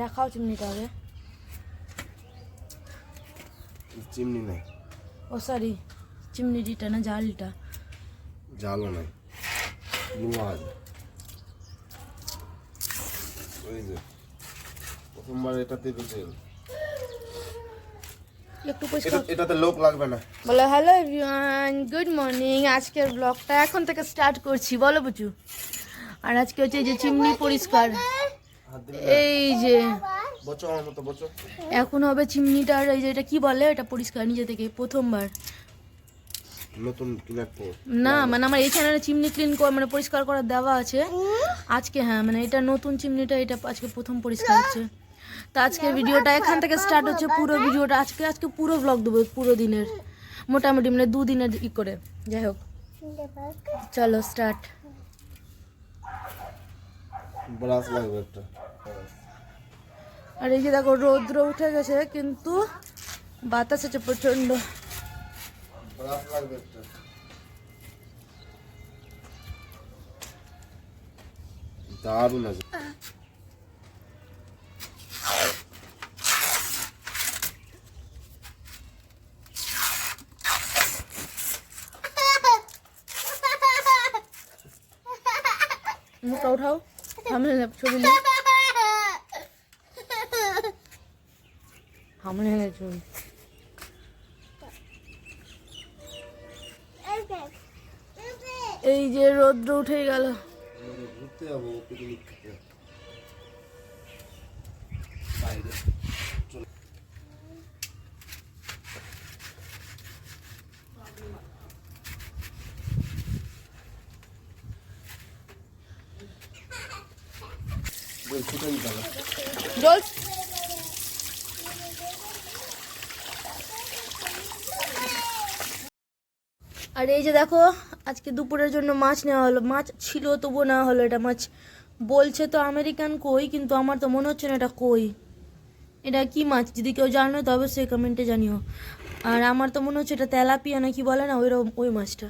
দেখাও চিমনিটা আগে চিমনি নাই। ও সরি চিমনিটা না জালটা। জালও নাই। আছে ওই যে প্রথমবার এটাতে বেঁচে এটা এটাতে লোক লাগবে না। বলো হ্যালো এভরিওয়ান গুড মর্নিং আজকের ব্লগটা এখন থেকে স্টার্ট করছি বলো বুঝু। আর আজকে হচ্ছে যে চিমনি পরিষ্কার। এই যে। এখন হবে চিমনিটার এই যে এটা কি বলে? এটা পরিষ্কার নিজে থেকে প্রথমবার। নতুন না মানে আমার এই চ্যানেলে চিমনি ক্লিন করা মানে পরিষ্কার করা দেওয়া আছে। আজকে হ্যাঁ মানে এটা নতুন চিমনিটা এটা আজকে প্রথম পরিষ্কার হচ্ছে। তো আজকের ভিডিওটা এখান থেকে স্টার্ট হচ্ছে পুরো ভিডিওটা আজকে আজকে পুরো ব্লগ দেবো পুরো দিনের। মোটামুটি মানে দুদিনের ই করে। যাই হোক। চলো স্টার্ট ব্রাশ লাগবে একটা। আর এই যে দেখো রৌদ্র উঠে গেছে কিন্তু বাতাস আছে প্রচণ্ড ব্রাশ লাগবে একটা। দারুণ আছে। মুখটা উঠাও। সামনে নে, ছবি হামলে ছবি এই যে রোদ্র উঠে গেল। ঘুরতে যাব পিকনিক খেতে বাইরে বল ছুটে নিতে হবে আর এই যে দেখো, আজকে দুপুরের জন্য মাছ নেওয়া হলো। মাছ ছিল, তবুও নেওয়া হলো এটা মাছ। বলছে তো আমেরিকান কই, কিন্তু আমার তো মনে হচ্ছে না এটা কই। এটা কি মাছ, যদি কেউ জানো তো অবশ্যই কমেন্টে জানিও। আর আমার তো মনে হচ্ছে এটা তেলাপিয়া না কি বলে না, ওইরকম ওই মাছটা।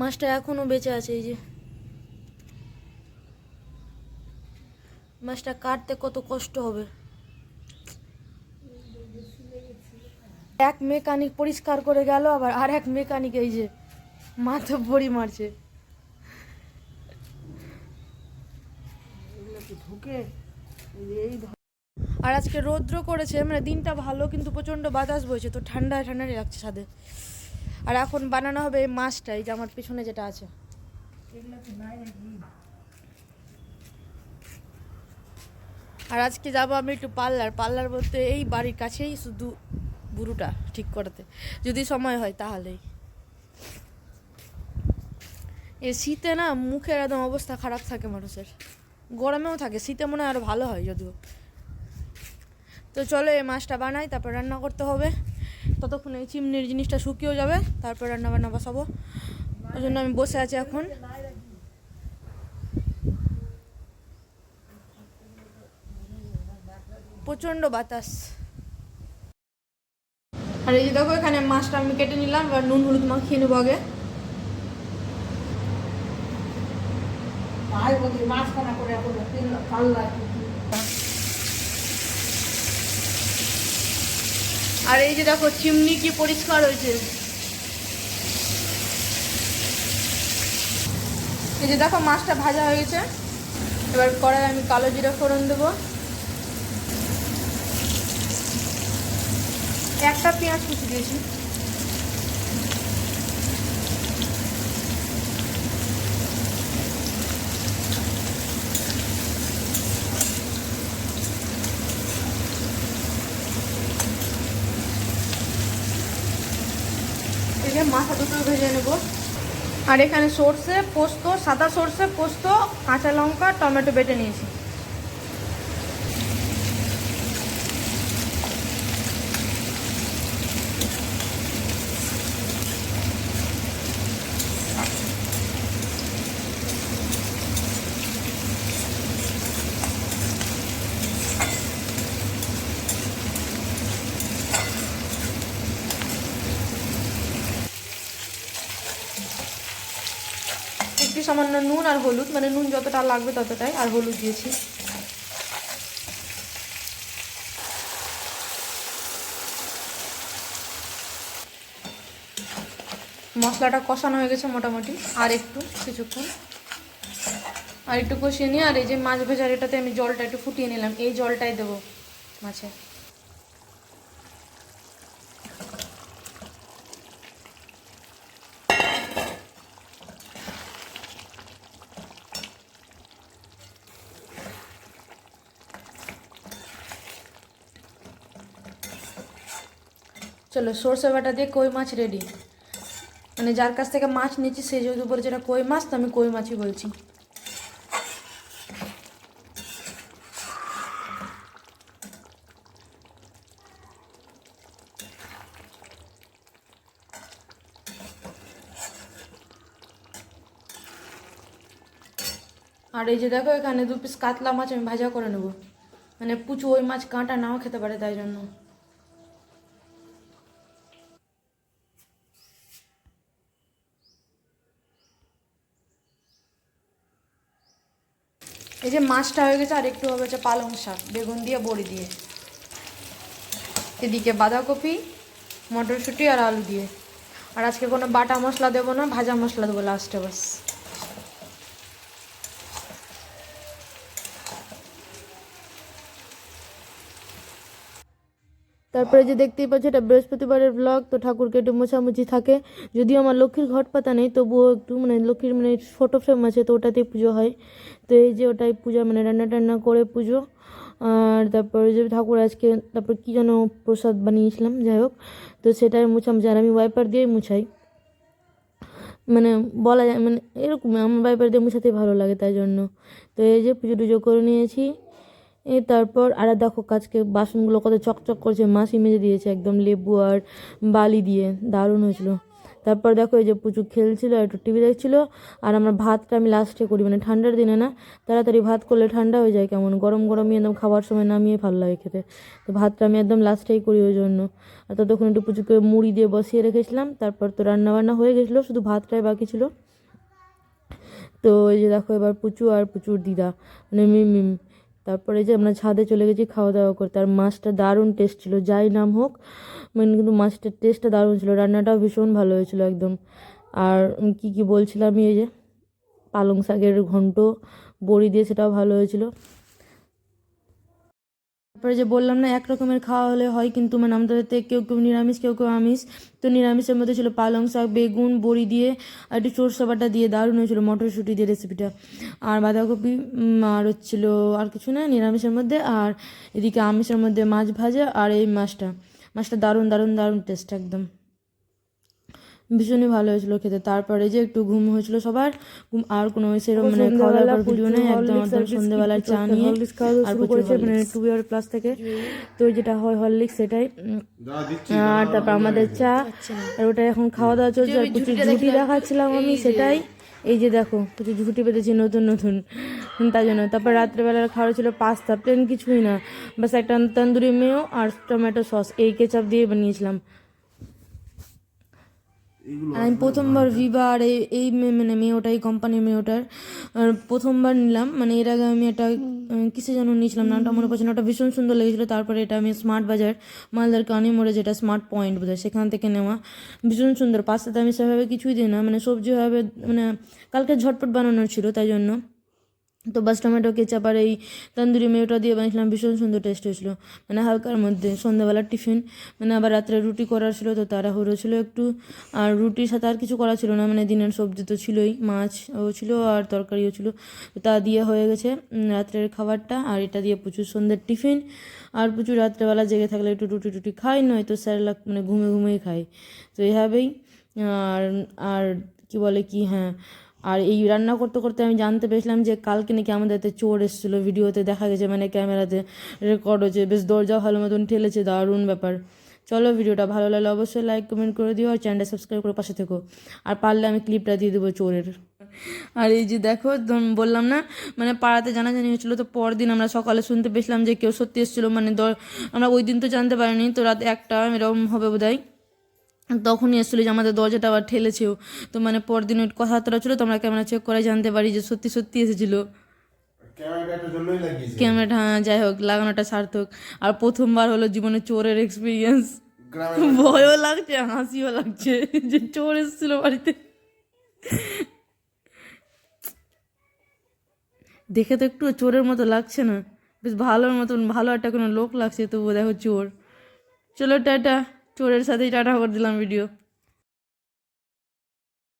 মাছটা এখনও বেঁচে আছে, এই যে। মাছটা কাটতে কত কষ্ট হবে। এক মেকানিক পরিষ্কার করে গেল আবার আর এক মেকানিক, এই যে, মাথা ভরি মারছে। আর আজকে রৌদ্র করেছে মানে দিনটা ভালো, কিন্তু প্রচণ্ড বাতাস বইছে, তো ঠান্ডা ঠান্ডা লাগছে ছাদে। আর এখন বানানো হবে এই মাছটা, এই যে আমার পিছনে যেটা আছে। আর আজকে যাব আমি একটু পার্লার পার্লার বলতে এই বাড়ির কাছেই শুধু বুড়োটা ঠিক করতে। যদি সময় হয় তাহলেই। এ শীতে না মুখের একদম অবস্থা খারাপ থাকে মানুষের। গরমেও থাকে, শীতে মনে হয় আরও ভালো হয় যদিও। তো চলো এই মাছটা বানাই, তারপর রান্না করতে হবে। ততক্ষণ এই চিমনির জিনিসটা শুকিয়েও যাবে, তারপর রান্না বান্না বসাবো। ওই জন্য আমি বসে আছি এখন। প্রচণ্ড বাতাস। আর এই যে দেখো, এখানে মাছটা আমি কেটে নিলাম, এবার নুন হলুদ মাখিয়ে নেব আগে। আর এই যে দেখো, চিমনি কি পরিষ্কার হয়েছে? এই যে দেখো, মাছটা ভাজা হয়ে গেছে। এবার কড়াই আমি কালো জিরা ফোড়ন দেবো। একটা পেঁয়াজ কুচি দিয়েছি এই যে মাথা দুটো ভেজে নেব। আর এখানে সর্ষে পোস্ত সাদা সর্ষে পোস্ত কাঁচা লঙ্কা টমেটো বেটে নিয়েছি। সামান্য নুন আর হলুদ মানে নুন যতটা লাগবে ততটাই, আর হলুদ দিয়েছি। মশলাটা কষানো হয়ে গেছে মোটামুটি, আর একটু, কিছুক্ষণ। আর একটু কষিয়ে নিয়ে, আর এই যে মাছ ভেজার এটাতে আমি জলটা একটু ফুটিয়ে নিলাম, এই জলটাই দেবো মাছে। চলো সর্ষে বাটা দিয়ে কই মাছ রেডি মানে যার কাছ থেকে মাছ নিয়েছি সে যেহেতু বলেছে এটা কই মাছ, তো আমি কই মাছই বলছি। আর এই যে দেখো, এখানে দু পিস কাতলা মাছ আমি ভাজা করে নেব। মানে পুচু ওই মাছ কাঁটা নাও খেতে পারে তাই জন্য। এই যে মাছটা হয়ে গেছে আর একটু হবে হচ্ছে পালং শাক, বেগুন দিয়ে, বড়ি দিয়ে। এদিকে বাঁধাকপি, মটরশুঁটি আর আলু দিয়ে। আর আজকে কোনো বাটা মশলা দেবো না, ভাজা মশলা দেবো লাস্টে বাস। তারপরে যে দেখতেই পাচ্ছ এটা বৃহস্পতিবারের ব্লগ তো ঠাকুরকে একটু মোছামুছি থাকে। যদিও আমার লক্ষ্মীর ঘট পাতা নেই, তবুও একটু মানে লক্ষ্মীর মানে ফটো ফ্রেম আছে, তো ওটাতেই পুজো হয়। তো এই যে ওটাই পূজা মানে রান্না টান্না করে পুজো। আর তারপরে যে ঠাকুর আজকে, তারপর কী যেন প্রসাদ বানিয়েছিলাম, যাই হোক। তো সেটাই মুছামুছি, আর আমি ওয়াইপার দিয়েই মুছাই। মানে বলা যায় মানে এরকম আমার ওয়াইপার দিয়ে মুছাতে ভালো লাগে তাই জন্য। তো এই যে পুজো টুজো করে নিয়েছি। তারপর আর দেখো আজকে বাসনগুলো কত চকচক করছে। মাসি মেজে দিয়েছে একদম লেবু আর বালি দিয়ে। দারুণ হয়েছিল। তারপর দেখো এই যে পুচু খেলছিল, একটু টিভি দেখছিল, আর আমার ভাতটা আমি লাস্টে করি। মানে ঠান্ডার দিনে না, তাড়াতাড়ি ভাত করলে ঠান্ডা হয়ে যায় কেমন। গরম গরমই একদম খাবার সময় নামিয়ে ভালো লাগে খেতে। তো ভাতটা আমি একদম লাস্টেই করি ওই জন্য। আর ততক্ষণ একটু পুচুকে মুড়ি দিয়ে বসিয়ে রেখেছিলাম। তারপর তো রান্না বান্না হয়ে গেছিল, শুধু ভাতটাই বাকি ছিল। তো এই যে দেখো এবার পুচু আর পুচুর দিদা। মানে মিম মিম। তারপরে যে আমরা ছাদে চলে গেছি খাওয়া দাওয়া করতে। আর মাছটা দারুণ টেস্ট ছিল, যাই নাম হোক। মানে কিন্তু মাছটার টেস্টটা দারুণ ছিল, রান্নাটাও ভীষণ ভালো হয়েছিল একদম। আর কি কি বলছিলাম এই যে? পালং শাকের ঘন্ট, বড়ি দিয়ে সেটাও ভালো হয়েছিল। তারপরে যে বললাম না এক রকমের খাওয়া হলে হয় কিন্তু মানে আমাদের হাতে কেউ কেউ নিরামিষ, কেউ কেউ আমিষ। তো নিরামিষের মধ্যে ছিল পালং শাক, বেগুন, বড়ি দিয়ে, আর একটু সরষে বাটা দিয়ে দারুণ হয়েছিল মটরশুঁটি দিয়ে রেসিপিটা আর বাঁধাকপি আর হচ্ছিল আর কিছু না, নিরামিষের মধ্যে। আর এদিকে আমিষের মধ্যে মাছ ভাজা আর এই মাছটা। মাছটা দারুণ দারুণ দারুণ টেস্ট একদম। ভীষণই ভালো হয়েছিল খেতে। তারপরে যে একটু ঘুম হয়েছিল সবার ঘুম আর কোনো সেরকম মানে খাওয়া দাওয়ার ভিডিও নেই একদম একদম সন্ধ্যেবেলার চা নিয়ে আর করেছে মানে টু ইয়ার প্লাস থেকে। তো যেটা হয় হরলিক্স সেটাই। আর তারপর আমাদের চা। আর ওটা এখন খাওয়া দাওয়া চলছে আর কিছু ঝুটি দেখাচ্ছিলাম আমি সেটাই। এই যে দেখো কিছু ঝুটি পেতেছি নতুন নতুন। তাই জন্য। তারপর রাত্রেবেলার খাওয়া ছিল পাস্তা প্লেন কিছুই না। বাস একটা তন্দুরি মেয় আর টমেটো সস এই কেচাপ দিয়ে বানিয়েছিলাম। আমি প্রথমবার ভিভার আর এই এই মে- মানে মেয়েটাই এই কোম্পানির মেয়েটার আর প্রথমবার নিলাম। মানে এর আগে আমি একটা কিসে যেন নিয়েছিলাম নামটা মনে পড়ছে না। ওটা ভীষণ সুন্দর লেগেছিল। তারপরে এটা আমি স্মার্ট বাজার মালদার কানি মোড়ে যেটা স্মার্ট পয়েন্ট বোধহয় সেখান থেকে নেওয়া। ভীষণ সুন্দর। পাস্তাতে আমি সেভাবে কিছুই দিই না। মানে সবজি হবে মানে কালকে ঝটপট বানানোর ছিল তাই জন্য। তো বাস টমেটো, কেচাপ আর এই তন্দুরি মেয়েটা দিয়ে বানিয়েছিলাম, ভীষণ সুন্দর টেস্ট হয়েছিল। মানে হালকার মধ্যে, সন্ধ্যাবেলার টিফিন। মানে আবার রাত্রে রুটি করার ছিল, তো তারা তাড়াহুড়ো ছিল একটু। আর রুটির সাথে আর কিছু করা ছিল না মানে দিনের সবজি তো ছিলই, মাছ ও ছিল আর তরকারিও ছিল। তো তা দিয়ে হয়ে গেছে রাত্রের খাবারটা। আর এটা দিয়ে প্রচুর সন্ধ্যের টিফিন। আর প্রচুর রাত্রেবেলা জেগে থাকলে একটু রুটি টুটি খাই, নয়তো স্যারেলাক মানে ঘুমে ঘুমেই খাই তো এভাবেই, আর আর কি বলে কি হ্যাঁ আর এই রান্না করতে করতে আমি জানতে পেরেছিলাম যে কালকে নাকি আমাদের হাতে চোর এসেছিল ভিডিওতে, দেখা গেছে মানে ক্যামেরাতে রেকর্ড হচ্ছে বেশ দরজা ভালো মতন ঠেলেছে, দারুণ ব্যাপার। চলো ভিডিওটা ভালো লাগলে অবশ্যই লাইক কমেন্ট করে দিও আর চ্যানেলটা সাবস্ক্রাইব করে পাশে থেকো। আর পারলে আমি ক্লিপটা দিয়ে দেবো চোরের। আর এই যে দেখো বললাম না মানে পাড়াতে জানাজানি হয়েছিল তো পরদিন আমরা সকালে শুনতে পেয়েছিলাম যে কেউ সত্যি এসেছিল মানে আমরা ওই দিন তো জানতে পারিনি, তো রাত একটা এরকম হবে বোধহয়। তখনই এসেছিল যে আমাদের দরজাটা আবার ঠেলেছেও। তো মানে পরদিন ওই কথাবার্তা ছিল তো আমরা ক্যামেরা চেক করে জানতে পারি যে সত্যি সত্যি এসেছিল। ক্যামেরাটা হ্যাঁ যাই হোক লাগানোটা সার্থক। আর প্রথমবার হলো জীবনে চোরের এক্সপিরিয়েন্স ভয়ও লাগছে হাসিও লাগছে যে চোর এসেছিল বাড়িতে। দেখে তো একটু চোরের মতো লাগছে না। বেশ ভালোর মতন ভালো একটা কোনো লোক লাগছে তবুও দেখো চোর। চলো টাটা। চোরের সাথেই টাটা করে দিলাম ভিডিও